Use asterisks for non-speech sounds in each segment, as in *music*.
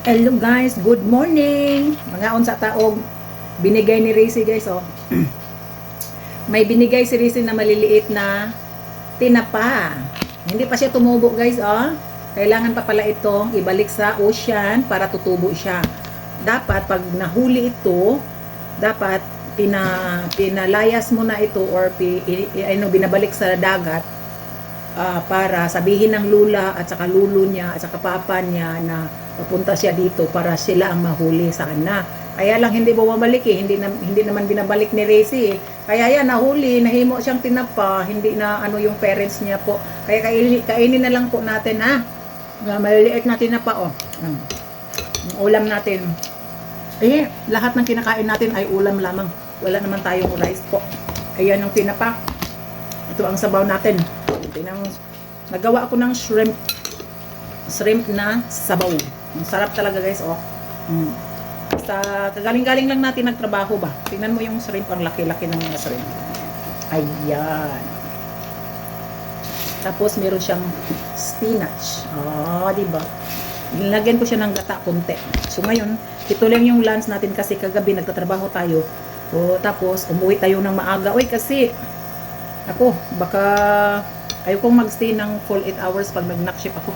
Hello guys, good morning! Mga unsa taog binigay ni Racy guys oh. *clears throat* May binigay si Racy na maliliit na tinapa. Hindi pa siya tumubo guys oh. Kailangan pa pala itong ibalik sa ocean para tutubo siya. Dapat pag nahuli ito, dapat pina pinalayas mo na ito or pi, ano binabalik sa dagat ah, para sabihin ng lula at saka lulo niya at saka papa niya na papunta siya dito para sila ang mahuli sa kanya. Kaya lang hindi bumabalik eh, hindi, na, hindi naman binabalik ni Racy eh. Kaya yan, nahuli, nahimo siyang tinapa, hindi na ano yung parents niya po. Kaya kainin, kainin na lang po natin ha. Na maliliit na tinapa oh. Mm. Yung ulam natin. Eh, lahat ng kinakain natin ay ulam lamang. Wala naman tayong rice po. Ayan yung tinapa. Ito ang sabaw natin. Tinang, nagawa ako ng shrimp. Shrimp na sabaw. Ang sarap talaga guys, oh. Mm. Sa kagaling-galing lang natin nagtrabaho ba? Tingnan mo yung shrimp, ang laki-laki ng mga shrimp. Ayan. Tapos meron siyang spinach. Ah, di ba? Nilagyan ko siya ng gata konti. So ngayon, ito lang yung lunch natin kasi kagabi nagtatrabaho tayo. O tapos umuwi tayo ng maaga. Uy, kasi ako, baka ayaw kong magstay ng full 8 hours pag nag-knock shift ako.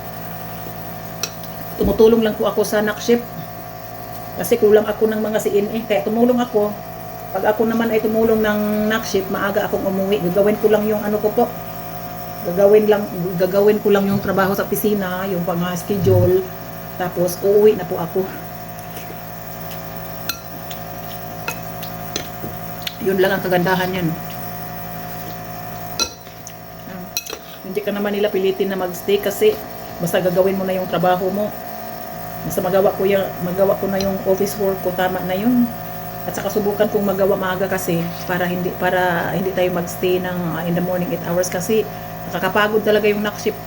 Tumutulong lang po ako sa knock shift. Kasi kulang ako ng mga CNA. Kaya tumulong ako. Pag ako naman ay tumulong ng knock shift, maaga akong umuwi. Gagawin ko lang yung ano ko po. Gagawin lang gagawin ko lang yung trabaho sa opisina, yung pang schedule. Tapos uuwi na po ako. Yun lang ang kagandahan yan. Ah, Hindi ka naman nila pilitin na magstay kasi basta gagawin mo na yung trabaho mo. Basta magawa ko, yung, magawa ko na yung office work ko, tama na yun. At saka subukan kong magawa maaga kasi para hindi para hindi tayo magstay ng uh, in the morning 8 hours kasi nakakapagod talaga yung knock shift.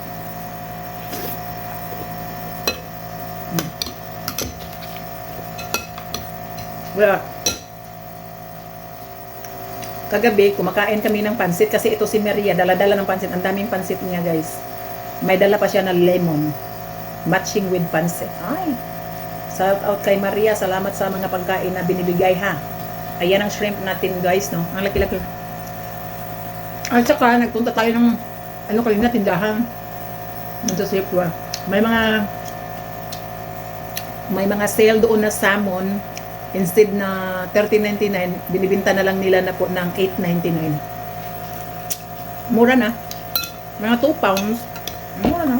Hmm. Well, kagabi kumakain kami ng pansit kasi ito si Maria dala-dala ng pansit. Ang daming pansit niya guys. May dala pa siya ng lemon matching with pansit. Ay. Shout out kay Maria. Salamat sa mga pagkain na binibigay ha? Ayan ang shrimp natin guys no? Ang laki-laki. At saka nagpunta tayo ng ano kanina tindahan. Dito sa Sipwa may mga may mga sale doon na salmon instead na 30.99 binibinta na lang nila na po ng 8.99 mura na. Mga 2 pounds. Mura na.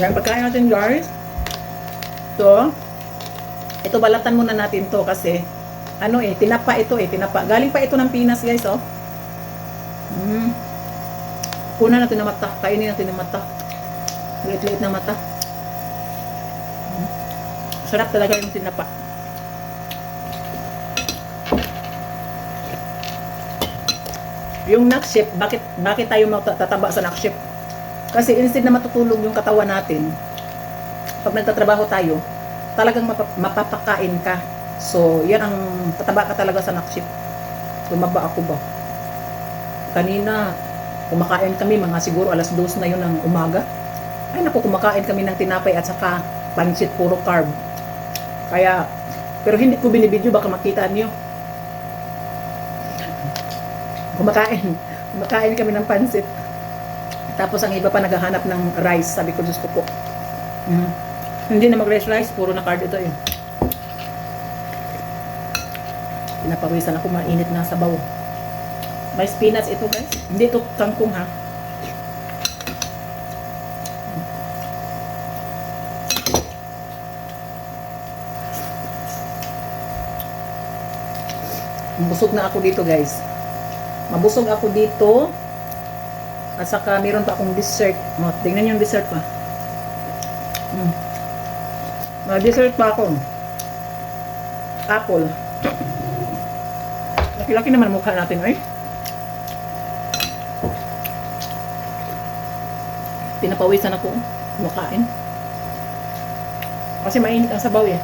Yan pagkain natin guys. To ito balatan muna natin to kasi ano eh tinapa ito eh tinapa. Galing pa ito ng Pinas guys oh. Mm. kuna natin na mata. Kainin natin ng mata. Liit-liit na mata Sarap talaga yung tinapa. Yung knock shift, bakit, bakit tayo matataba sa knock shift? Kasi instead na matutulog yung katawan natin, pag nagtatrabaho tayo, talagang mapa- mapapakain ka. So, yan ang tataba ka talaga sa knock shift. Tumaba ako ba? Kanina, kumakain kami, mga siguro alas 2 na yun ng umaga. Ay naku, kumakain kami ng tinapay at saka pansit puro carb. Kaya, pero hindi ko binibidyo, baka makita niyo. Kumakain. Kumakain kami ng pansit. Tapos ang iba pa naghahanap ng rice. Sabi ko, Diyos ko po. Mm. Hindi na mag-rice rice, puro na carb ito eh. Pinapawisan ako, mainit na sabaw. May spinach ito guys. Hindi ito kangkong ha. Busog na ako dito guys. Mabusog ako dito. At saka meron pa akong dessert. O, tingnan yung dessert pa. Mm. May dessert pa ako. Apple. Laki-laki naman mukha natin eh. Pinapawisan ako. Makain. Kasi mainit ang sabaw eh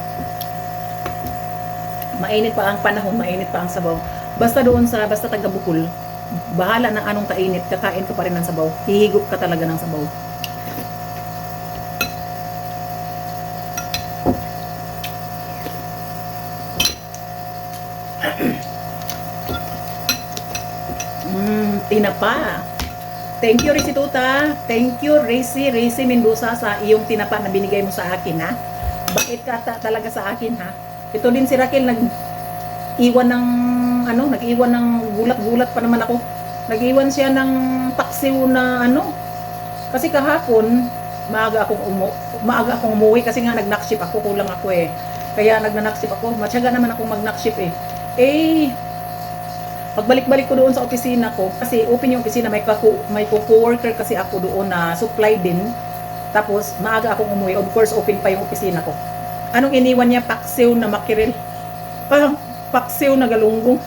Mainit pa ang panahon, mainit pa ang sabaw. Basta doon sa, basta taga Bukol, bahala ng anong kainit, kakain ka pa rin ng sabaw. Hihigop ka talaga ng sabaw. *clears throat* Mmm, tinapa. Thank you, Resi Tuta. Thank you, Resi, Resi Mendoza sa iyong tinapa na binigay mo sa akin, ha? Bakit ka ta talaga sa akin, ha? Ito din si Raquel, nag iwan ng, ano, nag-iwan ng gulat-gulat pa naman ako. Nag-iwan siya ng paksiw na, ano, kasi kahapon, maaga akong umu maaga akong umuwi kasi nga nag shift ako, kulang ako eh. Kaya nagna shift ako, matyaga naman akong mag shift eh. Eh, pagbalik-balik ko doon sa opisina ko, kasi open yung opisina, may, kaku, may co-worker kasi ako doon na supply din. Tapos, maaga akong umuwi. Of course, open pa yung opisina ko. Anong iniwan niya? Paksiw na makiril. Parang paksiw na galunggong.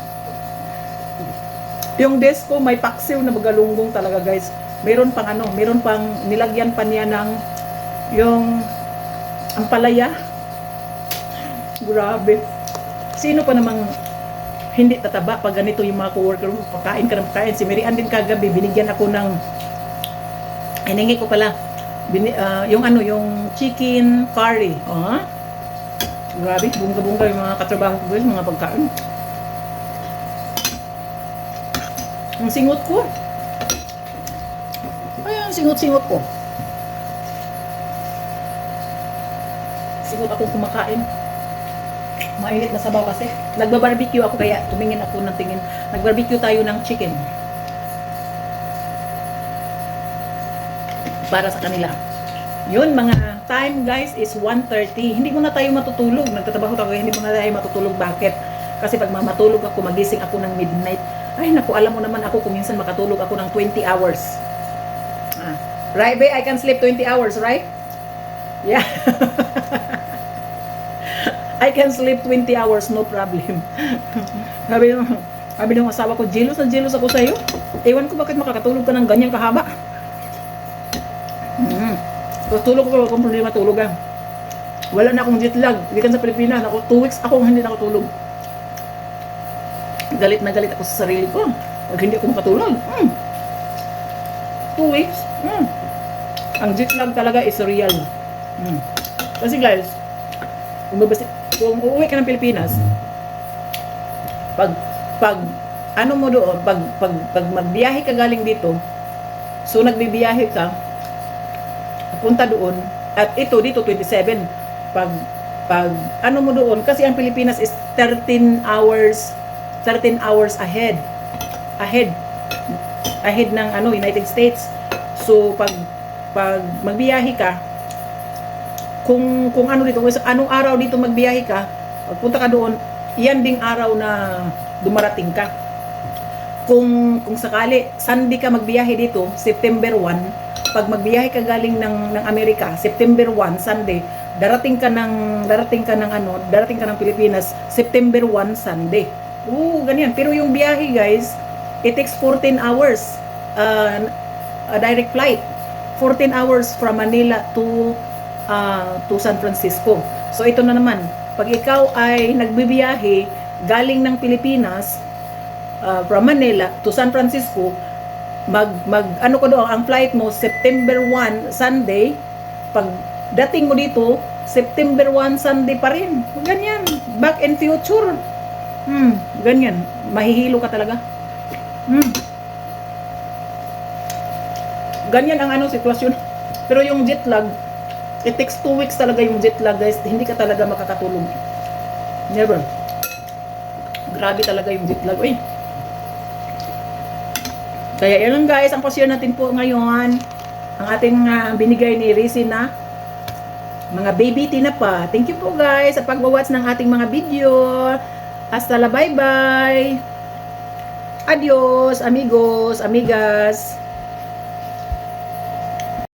Yung desk ko, may paksiw na galunggong talaga, guys. Meron pang ano, meron pang nilagyan pa niya ng yung ang palaya. Grabe. Sino pa namang hindi tataba pag ganito yung mga coworker mo, pagkain ka ng pagkain. Si Mary Ann din kagabi, binigyan ako ng, hiningi ko pala, bini, ah, yung ano, yung chicken curry. Oh, Grabe, bunga-bunga yung mga katrabaho ko guys, mga pagkain. Ang singot ko. Ay, ang singot-singot ko. Singot akong kumakain. Mainit na sabaw kasi. Nagba-barbecue ako kaya tumingin ako ng tingin. Nag-barbecue tayo ng chicken. Para sa kanila. Yun, mga time guys is 1.30. Hindi muna tayo matutulog. Nagtatrabaho tayo, hindi muna tayo matutulog. Bakit? Kasi pag mamatulog ako, magising ako ng midnight. Ay, naku, alam mo naman ako kung minsan makatulog ako ng 20 hours. Ah. Right, babe? I can sleep 20 hours, right? Yeah. *laughs* I can sleep 20 hours, no problem. *laughs* sabi nung, sabi nung asawa ko, jealous na jealous ako sa'yo. Ewan ko bakit makakatulog ka ng ganyang kahaba. Mm. Tapos tulog ko, kung problema tulog ah. Wala na akong jet lag. Hindi sa Pilipinas. Ako, two weeks ako hindi nakatulog. Galit na galit ako sa sarili ko. Pag hindi ako makatulog. Mm. Two weeks. Mm. Ang jet lag talaga is real. Mm. Kasi guys, kung, babasi, kung uuwi ka ng Pilipinas, pag, pag, ano mo doon, pag, pag, pag magbiyahe ka galing dito, so nagbibiyahe ka, punta doon, at ito dito 27, pag, pag, ano mo doon, kasi ang Pilipinas is 13 hours, 13 hours ahead, ahead, ahead ng ano, United States. So, pag, pag magbiyahe ka, kung kung ano dito, kung anong araw dito magbiyahe ka, pagpunta ka doon, iyan ding araw na dumarating ka. Kung kung sakali Sunday ka magbiyahe dito, September 1, pag magbiyahe ka galing ng ng Amerika, September 1, Sunday, darating ka ng darating ka ng ano, darating ka ng Pilipinas September 1, Sunday. Oo, ganyan. Pero yung biyahe, guys, it takes 14 hours. Uh, a direct flight. 14 hours from Manila to uh, to San Francisco. So ito na naman, pag ikaw ay nagbibiyahe galing ng Pilipinas uh, from Manila to San Francisco, mag mag ano ko doon, ang flight mo September 1 Sunday, pag dating mo dito September 1 Sunday pa rin. Ganyan, back in future. Hmm, ganyan. Mahihilo ka talaga. Hmm. Ganyan ang ano sitwasyon. *laughs* Pero yung jet lag, it takes two weeks talaga yung jet lag guys. Hindi ka talaga makakatulog. Never. Grabe talaga yung jet lag. Uy. Kaya lang guys, ang pasyon natin po ngayon, ang ating ah, binigay ni Rizzy na mga baby tinapa. Thank you po guys sa pagwa-watch ng ating mga video. Hasta la bye bye. Adios amigos, amigas.